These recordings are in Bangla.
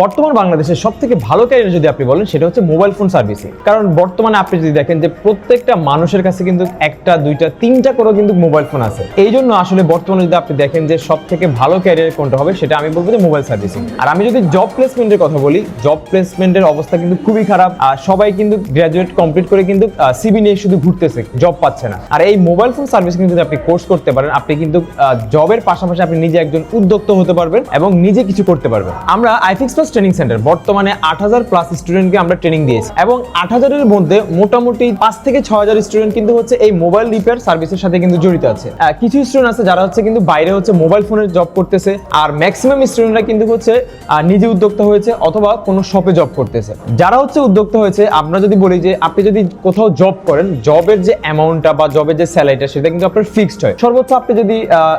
বর্তমান বাংলাদেশের সব থেকে ভালো ক্যারিয়ার যদি আপনি বলেন, সেটা হচ্ছে মোবাইল ফোন সার্ভিসিং কারণ বর্তমানে আপনি যদি দেখেন যে প্রত্যেকটা মানুষের কাছে কিন্তু একটা, দুইটা, তিনটা করেও কিন্তু মোবাইল ফোন আছে। এই জন্য আসলে বর্তমানে যদি আপনি দেখেন যে সব থেকে ভালো ক্যারিয়ার কোনটা হবে, সেটা আমি বলব যে মোবাইল সার্ভিসিং আর আমি যদি জব প্লেসমেন্টের কথা বলি জব প্লেসমেন্টের অবস্থা কিন্তু খুবই খারাপ। আর সবাই কিন্তু গ্রাজুয়েট কমপ্লিট করে কিন্তু সিবি নিয়ে শুধু ঘুরতেছে জব পাচ্ছে না। আর এই মোবাইল ফোন সার্ভিস যদি আপনি কোর্স করতে পারেন, আপনি কিন্তু জবের পাশাপাশি আপনি নিজে একজন উদ্যোক্তা হতে পারবেন এবং নিজে কিছু করতে পারবেন। আমরা আইফিক্স প্লাস ট্রেনিং সেন্টার বর্তমানে আট হাজার প্লাস স্টুডেন্টকে আমরা ট্রেনিং দিয়েছি। এবং আট হাজারের মধ্যে মোটামুটি পাঁচ থেকে ছ হাজার স্টুডেন্ট কিন্তু হচ্ছে এই মোবাইল রিপেয়ার সার্ভিসের সাথে কিন্তু জড়িত আছে। কিছু স্টুডেন্ট আছে যারা হচ্ছে কিন্তু বাইরে হচ্ছে মোবাইল ফোনের জব করতেছে, আর ম্যাক্সিমাম স্টুডেন্টরা কিন্তু হচ্ছে নিজে উদ্যোক্তা হয়েছে অথবা কোনো শপে জব করতেছে। যারা হচ্ছে উদ্যোক্তা হয়েছে, আমরা যদি বলি যে আপনি যদি কোথাও জব করেন জবের যে অ্যামাউন্টটা বা জবের যে স্যালারিটা সেটা কিন্তু আপনার ফিক্সড হয়। সর্বোচ্চ আপনি যদি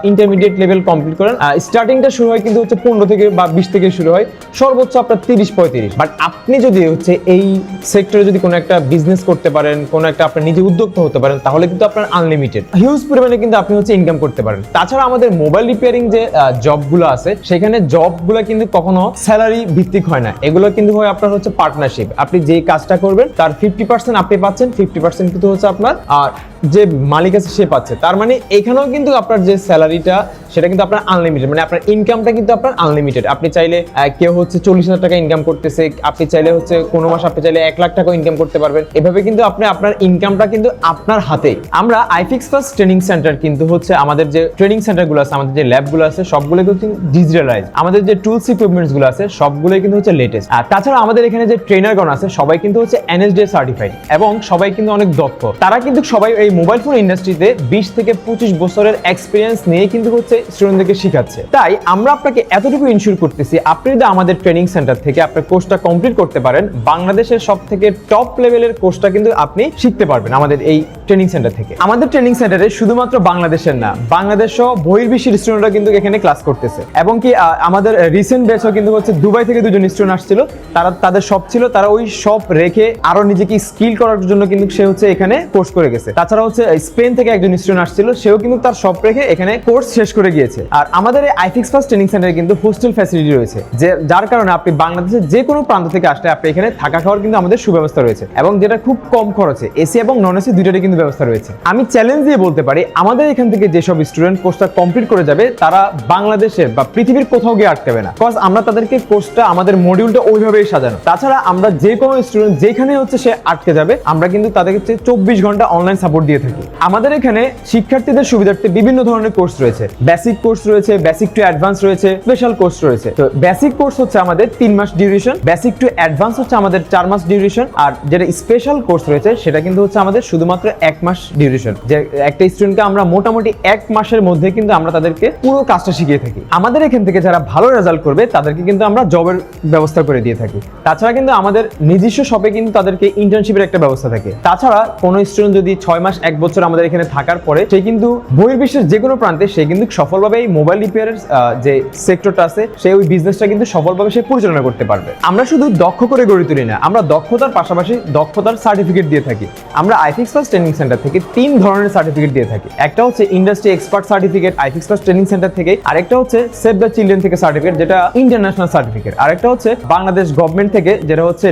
ইন্টারমিডিয়েট লেভেল কমপ্লিট করেন স্টার্টিংটা শুরু হয় কিন্তু হচ্ছে পনেরো থেকে বা বিশ থেকে শুরু হয়। সর্বোচ্চ আপনার তিরিশ, পঁয়ত্রিশ। বাট আপনি যদি হচ্ছে এই সেক্টরে যদি কোনো একটা বিজনেস করতে পারেন, কোনো একটা আপনার নিজে উদ্যোক্তা হতে পারেন, তাহলে কিন্তু আপনার আনলিমিটেড হিউজ পরিমাণে কিন্তু আপনি হচ্ছে ইনকাম করতে পারেন। তাছাড়া আমাদের মোবাইল রিপেয়ারিং যে জবগুলো আছে, সেখানে জবগুলো কিন্তু কখনো স্যালারি ভিত্তিক হয় না। এগুলো কিন্তু হয় আপনার হচ্ছে পার্টনারশিপ আপনি যে কাজটা করবেন, তার ফিফটি পার্সেন্ট আপনি পাচ্ছেন ফিফটি পার্সেন্ট কিন্তু হচ্ছে আপনার, আর যে মালিক আছে সে পাচ্ছে। তার মানে এখানেও কিন্তু আপনার যে স্যালারিটা সেটা কিন্তু আপনার আনলিমিটেড মানে আপনার ইনকামটা কিন্তু আপনার আনলিমিটেড আপনি চাইলে কেউ হচ্ছে চল্লিশ হাজার টাকা ইনকাম করতেছে, আপনি চাইলে হচ্ছে কোনো মাস আপনি চাইলে এক লাখ টাকা ইনকাম করতে পারবেন। এভাবে কিন্তু আপনি আপনার ইনকামটা কিন্তু আপনার হাতেই আমরা আইফিক্স প্লাস ট্রেনিং সেন্টার কিন্তু হচ্ছে আমাদের যে ট্রেনিং সেন্টারগুলো আছে, আমাদের যে ল্যাবগুলো আছে, সবগুলো কিন্তু ডিজিটালাইজ আমাদের যে টুলস ইকুইপমেন্টসগুলো আছে, সবগুলোই কিন্তু হচ্ছে লেটেস্ট আর তাছাড়া আমাদের এখানে যে ট্রেনারগণ আছে, সবাই কিন্তু হচ্ছে এনএসডি সার্টিফাইড এবং সবাই কিন্তু অনেক দক্ষ। তারা কিন্তু সবাই এই মোবাইল ফোন ইন্ডাস্ট্রিতে বিশ থেকে পঁচিশ বছরের এক্সপিরিয়েন্স নিয়ে কিন্তু হচ্ছে স্টুডেন্টদেরকে শেখাচ্ছে। তাই আমরা আপনাকে এতটুকু ইনশিওর করতেছি, আপনি যদি আমাদের ট্রেনিং সেন্টার থেকে আপনার কোর্সটা কমপ্লিট করতে পারেন। বাংলাদেশের সব থেকে টপ লেভেলের কোর্সটা কিন্তু আপনি শিখতে পারবেন আমাদের এই ট্রেনিং সেন্টার থেকে। আমাদের ট্রেনিং সেন্টারে শুধুমাত্র বাংলাদেশের না বাংলাদেশ সহ বহির্বিশ্বের স্টুডেন্টরা কিন্তু এখানে ক্লাস করতেছে। এবং কি আমাদের রিসেন্ট ব্যাচও কিন্তু হচ্ছে দুবাই থেকে দুজন স্টুডেন্ট আসছিল। তারা, তাদের শপ ছিল, তারা ওই সব রেখে আরও নিজেকে স্কিল করার জন্য কিন্তু সে হচ্ছে এখানে কোর্স করে গেছে। তাছাড়া হচ্ছে স্পেন থেকে একজন স্টুডেন্ট আসছিল, সেও কিন্তু তার সব রেখে এখানে কোর্স শেষ করে গিয়েছে। আর আমাদের এই আইফিক্স ফার্স্ট ট্রেনিং সেন্টারে কিন্তু হোস্টেল ফ্যাসিলিটি রয়েছে, যে, যার কারণে আপনি বাংলাদেশের যে কোনো প্রান্ত থেকে আসলে আপনি এখানে থাকা খাওয়ার কিন্তু আমাদের সুব্যবস্থা রয়েছে এবং যেটা খুব কম খরচে এসি এবং নন এসি দুইটারই কিন্তু ব্যবস্থা রয়েছে। আমি চ্যালেঞ্জ দিয়ে বলতে পারি, আমাদের এখান থেকে যেসব স্টুডেন্ট কোর্সটা কমপ্লিট করে যাবে, তারা বাংলাদেশের বা পৃথিবীর কোথাও গিয়ে আটকাবে না। কজ আমরা তাদেরকে কোর্সটা আমাদের মডিউলটা ওইভাবেই সাজানো। তাছাড়া আমরা যে কোনো স্টুডেন্ট যেখানে হচ্ছে সে আটকে যাবে, আমরা কিন্তু তাদেরকে চব্বিশ ঘণ্টা অনলাইন সাপোর্ট দিয়ে থাকি। আমাদের এখানে শিক্ষার্থীদের, সুবিধার্থে বিভিন্ন ধরনের কোর্স রয়েছে। বেসিক কোর্স রয়েছে বেসিক টু অ্যাডভান্স রয়েছে স্পেশাল কোর্স রয়েছে। তো বেসিক কোর্স হচ্ছে আমাদের তিন মাস ডিউরেশন বেসিক টু অ্যাডভান্স হচ্ছে আমাদের চার মাস ডিউরেশন আর যেটা স্পেশাল কোর্স রয়েছে সেটা কিন্তু হচ্ছে আমাদের শুধুমাত্র এক মাস ডিউরেশন যে একটা স্টুডেন্টকে আমরা মোটামুটি এক মাসের মধ্যে কিন্তু আমরা তাদেরকে পুরো কাজটা শিখিয়ে থাকি। আমাদের এখান থেকে যারা ভালো রেজাল্ট করবে, তাদেরকে কিন্তু আমরা জবের ব্যবস্থা করে দিয়ে থাকি। তাছাড়া কিন্তু আমাদের নিজস্ব শপে কিন্তু তাদেরকে ইন্টার্নশিপের একটা ব্যবস্থা থাকে। তাছাড়া কোনো স্টুডেন্ট যদি ছয় মাস, এক বছর আমাদের এখানে থাকার পরে, সে কিন্তু বহির্বিশ্বের যে কোনো প্রান্তে সে কিন্তু সফলভাবে এই মোবাইল রিপেয়ারের যে সেক্টরটা আছে, সে ওই বিজনেসটা কিন্তু সফলভাবে সে পরিচালনা করতে পারবে। আমরা শুধু দক্ষ করে গড়ে তুলি না, আমরা দক্ষতার পাশাপাশি দক্ষতার সার্টিফিকেট দিয়ে থাকি। আমরা আইফিক্স প্লাস ট্রেনিং সেন্টার থেকে তিন ধরনের সার্টিফিকেট দিয়ে থাকি। একটা হচ্ছে industry expert certificate iFix plus training centre থেকে, আরেকটা হচ্ছে সেভ দ্য চিলড্রেন থেকে সার্টিফিকেট যেটা ইন্টারন্যাশনাল সার্টিফিকেট আরেকটা হচ্ছে বাংলাদেশ গভর্নমেন্ট থেকে, যেটা হচ্ছে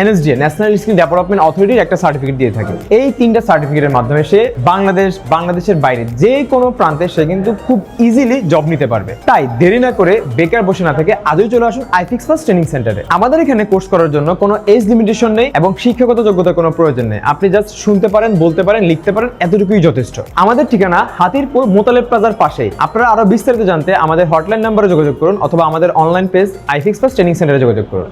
এনএসডি ন্যাশনাল স্কিল ডেভেলপমেন্ট অথরিটির একটা সার্টিফিকেট দিয়ে থাকে। এই তিনটা সার্টিফিকেটের মাধ্যমে সে বাংলাদেশ, বাংলাদেশের বাইরে যে কোনো প্রান্তে সে কিন্তু খুব ইজিলি জব নিতে পারবে। তাই দেরি না করে বেকার বসে না থেকে আজই চলে আসুন আইফিক্স ফার্স্ট ট্রেনিং সেন্টারে আমাদের এখানে কোর্স করার জন্য কোনো এজ লিমিটেশন নেই এবং শিক্ষাগত যোগ্যতার কোনো প্রয়োজন নেই। আপনি জাস্ট শুনতে পারেন, বলতে পারেন, লিখতে পারেন, এতটুকুই যথেষ্ট। আমাদের ঠিকানা হাতিরপুর মোতালেব প্লাজার পাশেই। আপনারা আরও বিস্তারিত জানতে আমাদের হটলাইন নাম্বারে যোগাযোগ করুন অথবা আমাদের online page iFix first training সেন্টারে যোগাযোগ করুন।